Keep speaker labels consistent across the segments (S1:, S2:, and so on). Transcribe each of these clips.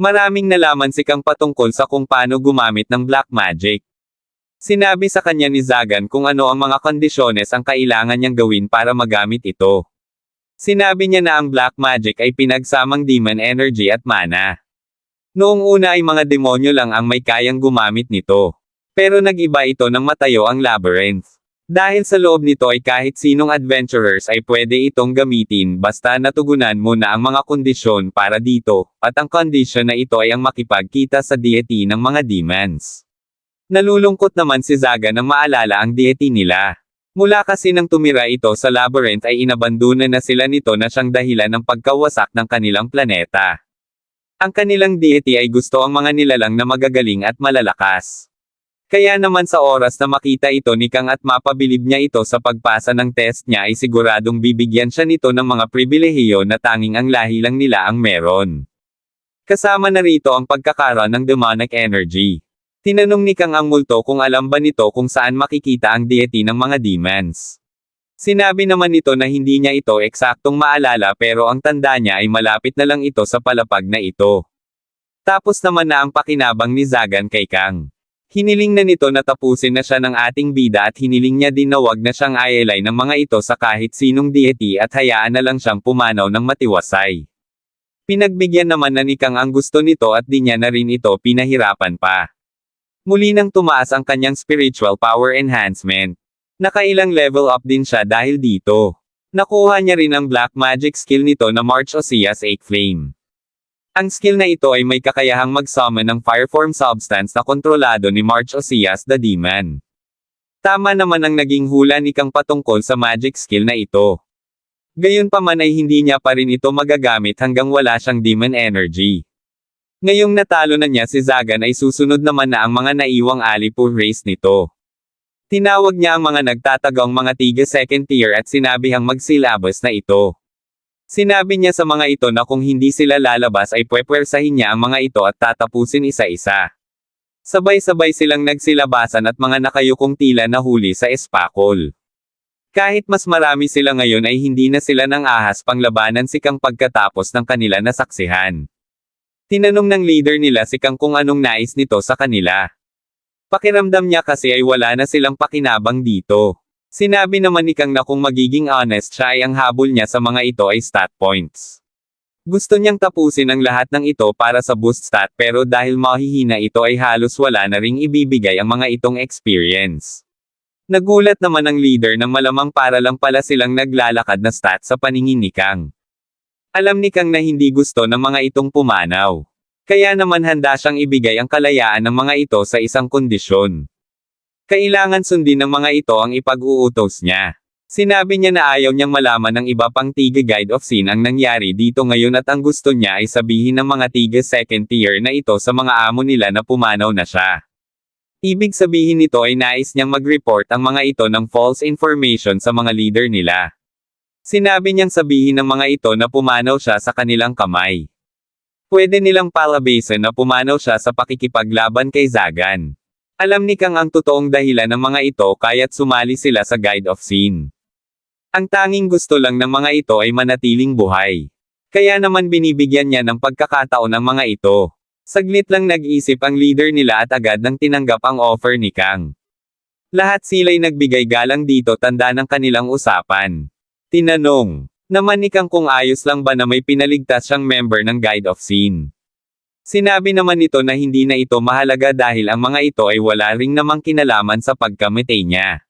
S1: Maraming nalaman si Kang patungkol sa kung paano gumamit ng black magic. Sinabi sa kanya ni Zagan kung ano ang mga kondisyones ang kailangan niyang gawin para magamit ito. Sinabi niya na ang black magic ay pinagsamang demon energy at mana. Noong una ay mga demonyo lang ang may kayang gumamit nito. Pero nag-iba ito nang matayo ang labyrinth. Dahil sa loob nito ay kahit sinong adventurers ay pwede itong gamitin basta natugunan mo na ang mga kondisyon para dito, at ang kondisyon na ito ay ang makipagkita sa deity ng mga demons. Nalulungkot naman si Zaga nang maalala ang deity nila. Mula kasi nang tumira ito sa labyrinth ay inabandunan na sila nito na siyang dahilan ng pagkawasak ng kanilang planeta. Ang kanilang deity ay gusto ang mga nilalang na magagaling at malalakas. Kaya naman sa oras na makita ito ni Kang at mapabilib niya ito sa pagpasa ng test niya ay siguradong bibigyan siya nito ng mga pribilehiyo na tanging ang lahi lang nila ang meron. Kasama na rito ang pagkakaroon ng demonic energy. Tinanong ni Kang ang multo kung alam ba nito kung saan makikita ang deity ng mga demons. Sinabi naman nito na hindi niya ito eksaktong maalala pero ang tanda niya ay malapit na lang ito sa palapag na ito. Tapos naman na ang pakinabang ni Zagan kay Kang. Hiniling na nito na tapusin na siya ng ating bida at hiniling niya din na wag na siyang ayelay ng mga ito sa kahit sinong deity at hayaan na lang siyang pumanaw ng matiwasay. Pinagbigyan naman na ni Kang ang gusto nito at di niya na rin ito pinahirapan pa. Muli nang tumaas ang kanyang spiritual power enhancement. Nakailang level up din siya dahil dito. Nakuha niya rin ang black magic skill nito na March Osias 8 Flame. Ang skill na ito ay may kakayahang mag-summon ng fireform substance na kontrolado ni March Osias the Demon. Tama naman ang naging hula ni Kang patungkol sa magic skill na ito. Gayunpaman ay hindi niya pa rin ito magagamit hanggang wala siyang demon energy. Ngayong natalo na niya si Zagan ay susunod naman na ang mga naiwang Alipur race nito. Tinawag niya ang mga nagtatagong mga tiga second tier at sinabihang magsilabas na ito. Sinabi niya sa mga ito na kung hindi sila lalabas ay pwepwersahin niya ang mga ito at tatapusin isa-isa. Sabay-sabay silang nagsilabasan at mga nakayukong tila na huli sa espakol. Kahit mas marami sila ngayon ay hindi na sila nang ahas panglabanan si Kang pagkatapos ng kanila nasaksihan. Tinanong ng leader nila si Kang kung anong nais nito sa kanila. Pakiramdam niya kasi ay wala na silang pakinabang dito. Sinabi naman ni Kang na kung magiging honest siya ay ang habol niya sa mga ito ay stat points. Gusto niyang tapusin ang lahat ng ito para sa boost stat pero dahil mahihina ito ay halos wala na ring ibibigay ang mga itong experience. Nagulat naman ang leader na malamang para lang pala silang naglalakad na stat sa paningin ni Kang. Alam ni Kang na hindi gusto ng mga itong pumanaw. Kaya naman handa siyang ibigay ang kalayaan ng mga ito sa isang kondisyon. Kailangan sundin ng mga ito ang ipag-uutos niya. Sinabi niya na ayaw niyang malaman ng iba pang tiga guide of scene ang nangyari dito ngayon at ang gusto niya ay sabihin ng mga tiga second tier na ito sa mga amo nila na pumanaw na siya. Ibig sabihin nito ay nais niyang mag-report ang mga ito ng false information sa mga leader nila. Sinabi niyang sabihin ng mga ito na pumanaw siya sa kanilang kamay. Pwede nilang palabasin na pumanaw siya sa pakikipaglaban kay Zagan. Alam ni Kang ang totoong dahilan ng mga ito kaya't sumali sila sa Guide of Scene. Ang tanging gusto lang ng mga ito ay manatiling buhay. Kaya naman binibigyan niya ng pagkakataon ang mga ito. Saglit lang nag-isip ang leader nila at agad nang tinanggap ang offer ni Kang. Lahat sila'y nagbigay galang dito tanda ng kanilang usapan. Tinanong naman ni Kang kung ayos lang ba na may pinaligtas siyang member ng Guide of Scene. Sinabi naman nito na hindi na ito mahalaga dahil ang mga ito ay wala ring namang kinalaman sa pagkamitay niya.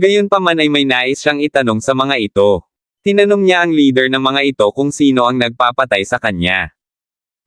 S1: Gayunpaman ay may nais siyang itanong sa mga ito. Tinanong niya ang leader ng mga ito kung sino ang nagpapatay sa kanya.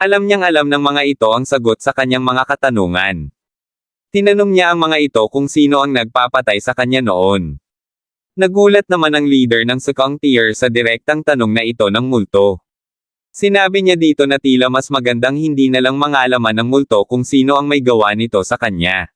S1: Alam niyang alam ng mga ito ang sagot sa kanyang mga katanungan. Tinanong niya ang mga ito kung sino ang nagpapatay sa kanya noon. Nagulat naman ang leader ng Sukong Tier sa direktang tanong na ito ng multo. Sinabi niya dito na tila mas magandang hindi na lang mangalaman ng multo kung sino ang may gawa nito sa kanya.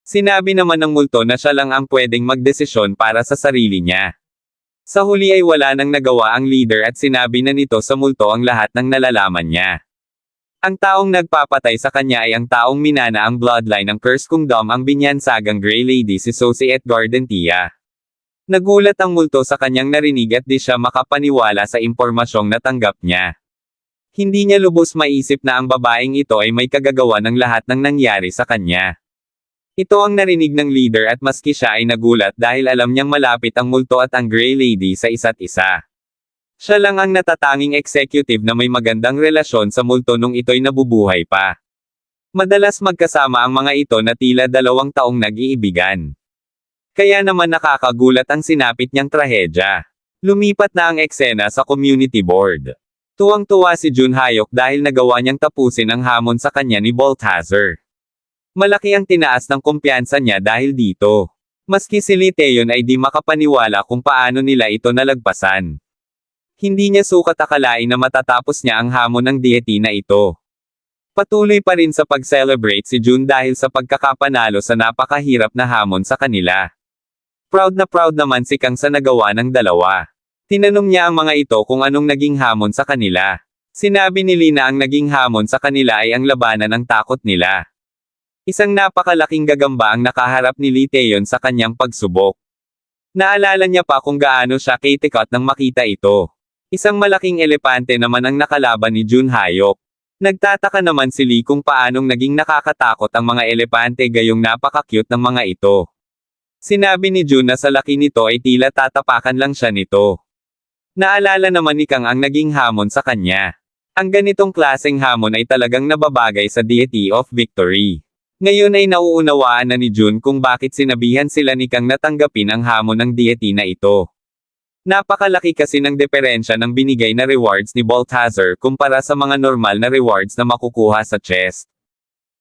S1: Sinabi naman ng multo na siya lang ang pwedeng magdesisyon para sa sarili niya. Sa huli ay wala nang nagawa ang leader at sinabi na nito sa multo ang lahat ng nalalaman niya. Ang taong nagpapatay sa kanya ay ang taong minana ang bloodline ng Curse Kingdom ang binyansagang Grey Lady si Sosie et Gardentia. Nagulat ang multo sa kanyang narinig at di siya makapaniwala sa impormasyong natanggap niya. Hindi niya lubos maisip na ang babaeng ito ay may kagagawa ng lahat ng nangyari sa kanya. Ito ang narinig ng leader at maski siya ay nagulat dahil alam niyang malapit ang multo at ang Grey Lady sa isa't isa. Siya lang ang natatanging executive na may magandang relasyon sa multo nung ito'y nabubuhay pa. Madalas magkasama ang mga ito na tila dalawang taong nag-iibigan. Kaya naman nakakagulat ang sinapit niyang trahedya. Lumipat na ang eksena sa community board. Tuwang-tuwa si Jun Hayok dahil nagawa niyang tapusin ang hamon sa kanya ni Balthazar. Malaki ang tinaas ng kumpiyansa niya dahil dito. Maski si Liteon ay di makapaniwala kung paano nila ito nalagpasan. Hindi niya sukat akalain na matatapos niya ang hamon ng deity na ito. Patuloy pa rin sa pag-celebrate si Jun dahil sa pagkakapanalo sa napakahirap na hamon sa kanila. Proud na proud naman si Kang sa nagawa ng dalawa. Tinanong niya ang mga ito kung anong naging hamon sa kanila. Sinabi ni Lina ang naging hamon sa kanila ay ang labanan ng takot nila. Isang napakalaking gagamba ang nakaharap ni Lee Taeyon sa kanyang pagsubok. Naalala niya pa kung gaano siya kitikot nang makita ito. Isang malaking elepante naman ang nakalaban ni Jun Hayok. Nagtataka naman si Lee kung paanong naging nakakatakot ang mga elepante gayong napaka-cute ng mga ito. Sinabi ni Jun na sa laki nito ay tila tatapakan lang siya nito. Naalala naman ni Kang ang naging hamon sa kanya. Ang ganitong klaseng hamon ay talagang nababagay sa deity of victory. Ngayon ay nauunawaan na ni Jun kung bakit sinabihan sila ni Kang natanggapin ang hamon ng deity na ito. Napakalaki kasi ng diferensya ng binigay na rewards ni Balthazar kumpara sa mga normal na rewards na makukuha sa chest.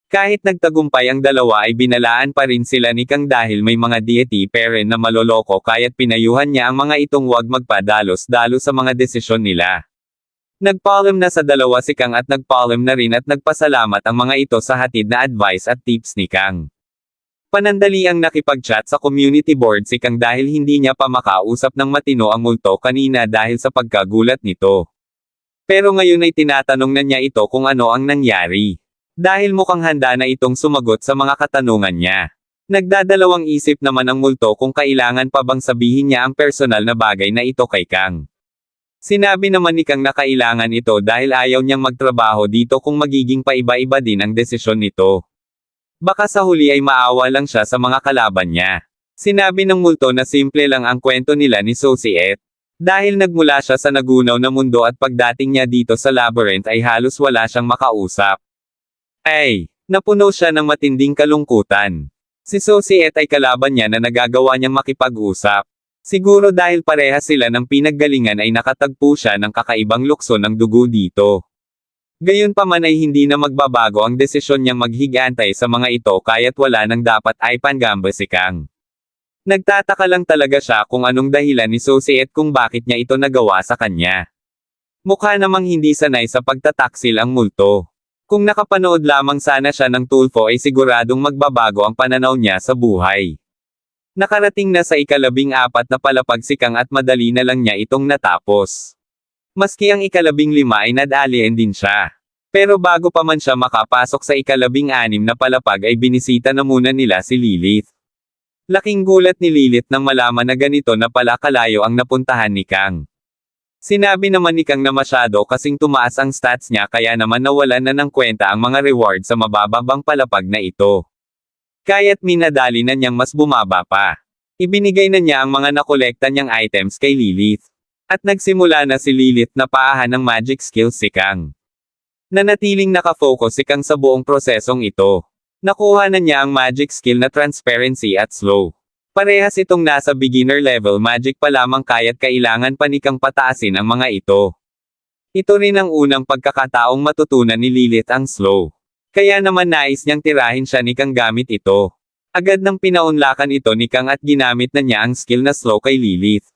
S1: Kahit nagtagumpay ang dalawa ay binalaan pa rin sila ni Kang dahil may mga deity peren na maloloko kaya't pinayuhan niya ang mga itong wag magpadalos-dalo sa mga desisyon nila. Nagpaalam na sa dalawa si Kang at nagpaalam na rin at nagpasalamat ang mga ito sa hatid na advice at tips ni Kang. Panandali ang nakipag-chat sa community board si Kang dahil hindi niya pa makausap ng matino ang multo kanina dahil sa pagkagulat nito. Pero ngayon ay tinatanong na niya ito kung ano ang nangyari. Dahil mukhang handa na itong sumagot sa mga katanungan niya. Nagdadalawang isip naman ang multo kung kailangan pa bang sabihin niya ang personal na bagay na ito kay Kang. Sinabi naman ni Kang na kailangan ito dahil ayaw niyang magtrabaho dito kung magiging paiba-iba din ang desisyon nito. Baka sa huli ay maawa lang siya sa mga kalaban niya. Sinabi ng multo na simple lang ang kwento nila ni Societ. Dahil nagmula siya sa nagunaw na mundo at pagdating niya dito sa labyrinth ay halos wala siyang makausap. Ay, napuno siya ng matinding kalungkutan. Si Societ ay kalaban niya na nagagawa niyang makipag-usap. Siguro dahil pareha sila ng pinaggalingan ay nakatagpo siya ng kakaibang lukso ng dugo dito. Gayunpaman ay hindi na magbabago ang desisyon niyang maghigantay sa mga ito kaya't wala nang dapat ay panggamba si Kang. Nagtataka lang talaga siya kung anong dahilan ni Societ kung bakit niya ito nagawa sa kanya. Mukha namang hindi sanay sa pagtataksil ang multo. Kung nakapanood lamang sana siya ng Tulfo ay siguradong magbabago ang pananaw niya sa buhay. Nakarating na sa ikalabing apat na palapag si Kang at madali na lang niya itong natapos. Maski ang ikalabing lima ay nadalien din siya. Pero bago pa man siya makapasok sa ikalabing anim na palapag ay binisita na muna nila si Lilith. Laking gulat ni Lilith nang malaman na ganito na pala kalayo ang napuntahan ni Kang. Sinabi naman ni Kang na masyado kasing tumaas ang stats niya kaya naman nawalan na ng kwenta ang mga reward sa mabababang palapag na ito. Kaya't minadali na niyang mas bumaba pa. Ibinigay na niya ang mga nakolekta niyang items kay Lilith. At nagsimula na si Lilith na paahan ng magic skills si Kang. Nanatiling nakafocus si Kang sa buong prosesong ito. Nakuha na niya ang magic skill na transparency at slow. Parehas itong nasa beginner level magic pa lamang kaya't kailangan pa ni Kang pataasin ang mga ito. Ito rin ang unang pagkakataong matutunan ni Lilith ang slow. Kaya naman nais niyang tirahin siya ni Kang gamit ito. Agad nang pinaunlakan ito ni Kang at ginamit na niya ang skill na slow kay Lilith.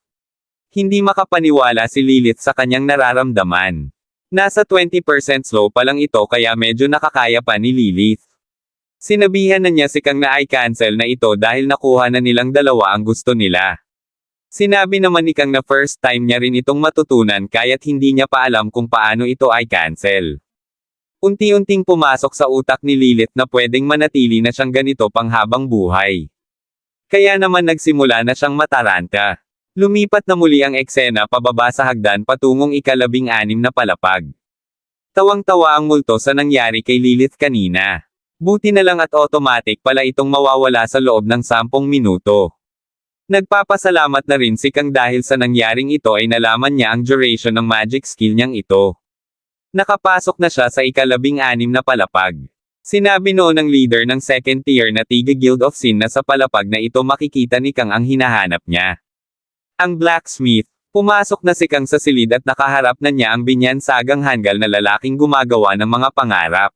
S1: Hindi makapaniwala si Lilith sa kanyang nararamdaman. Nasa 20% slow pa lang ito kaya medyo nakakaya pa ni Lilith. Sinabihan na niya si Kang na ay cancel na ito dahil nakuha na nilang dalawa ang gusto nila. Sinabi naman ni Kang na first time niya rin itong matutunan kaya't hindi niya pa alam kung paano ito ay cancel. Unti-unting pumasok sa utak ni Lilith na pwedeng manatili na siyang ganito panghabang buhay. Kaya naman nagsimula na siyang mataranta. Lumipat na muli ang eksena pababa sa hagdan patungong ikalabing anim na palapag. Tawang-tawa ang multo sa nangyari kay Lilith kanina. Buti na lang at automatic pala itong mawawala sa loob ng sampung minuto. Nagpapasalamat na rin si Kang dahil sa nangyaring ito ay nalaman niya ang duration ng magic skill niyang ito. Nakapasok na siya sa ikalabing anim na palapag. Sinabi noon ng leader ng second tier na Tiga Guild of Sin na sa palapag na ito makikita ni Kang ang hinahanap niya. Ang blacksmith, pumasok na si Kang sa silid at nakaharap na niya ang binyansagang hanggal na lalaking gumagawa ng mga pangarap.